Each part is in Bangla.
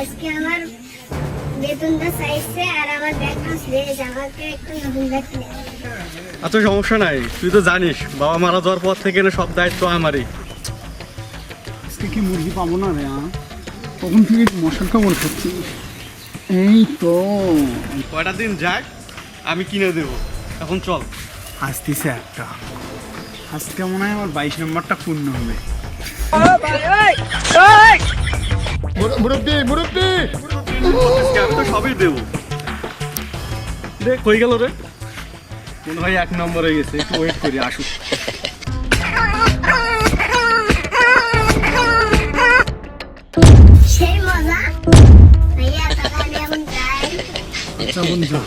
আজকে আমার বেতনটা চাইছে আর আমার ব্যাগটা শেষ আমাকে একটু নতুন ব্যাগ। আচ্ছা সমস্যা নাই তুই তো জানিস বাবা মারা যাওয়ার পর থেকে না সব দায়িত্ব আমারই। আজকে কি মুরগি পাবো না রে আ? কখন থেকে মশার কামড় খাচ্ছি? এই তো। কয়টা দিন যাক আমি কিনে দেবো। এখন চল। আসতেছে একটা। আজকে মনে হয় আমার বাইশ নম্বরটা পূর্ণ হবে। মুরব্বী মুরব্বী! আমি তো সবই দেবো দেখ কই গেল রে। মনে হয় এক নম্বর হয়ে গেছে একটু ওয়েট করি আসুক। আচ্ছা মজা।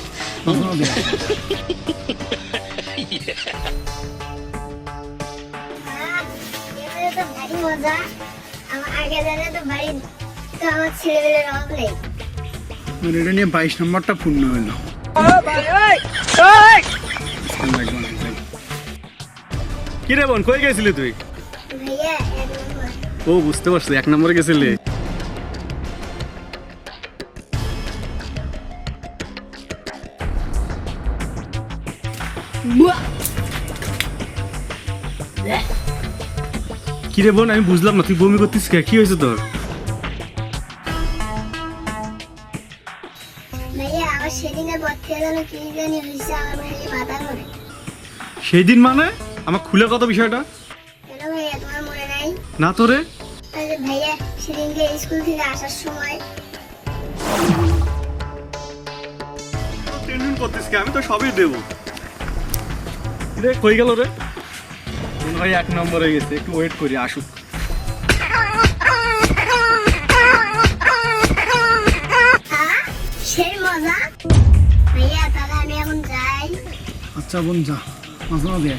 আমার আগে জানে তো বাড়ি তো আমার ছেলেবেলের অভাব নেই মানে এটা নিয়ে বাইশ নম্বরটা পূর্ণ হলো। কি রে বোন কই গেছিলি তুই? ভাইয়া এক নম্বর। ও বুঝতে পারছি এক নম্বরে গেছিলি। কি রে বোন আমি বুঝলাম না তুই বমি করতিস কি হয়েছে তোর? ভাইয়া আমার সেদিনের পর যেন কি জানি হয়েছে আমার খালি মাথা ঘুরে সেই দিন মানে? আমার খুলে কত বিষয়টা? কেন ভাইয়া তোমার মনে নাই? না তোরে ভাইয়া সেদিনকে স্কুল থেকে আসার সময় টেনশন করতিস কে? আমি তো সবই দেবো। রে কই গেল রে? ভাই এক নম্বর হয়ে গেছে একটু ওয়েট করি আসুক। বোন, যা। মাঝে মাঝে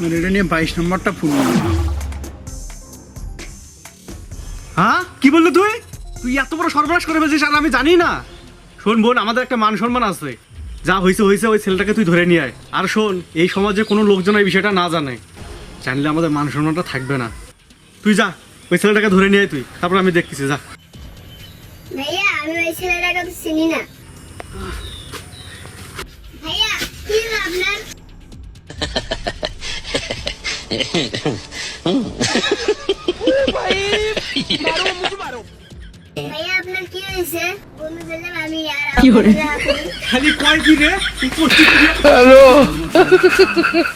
মানে হ্যাঁ? কি বললি তুই? তুই এত বড় আর আমি জানি না। শোন বোন, আমাদের একটা মান সম্মান আছে। যা হয়েছে হয়েছে ওই ছেলেটাকে তুই ধরে নিয়ে আয়। আর শোন, এই সমাজে কোনো লোকজন এই বিষয়টা না জানে। জানলে আমাদের মান সম্মানটা থাকবে না। তুই যা ওই ছেলেটাকে ধরে নিয়ে আয় তুই। তারপর আমি দেখতেছি যা। ভাইয়া আমি ওই ছেলেটাকে তো চিনি না। ভাইয়া কি হলো আপনার? কি খালি কয় কি রে?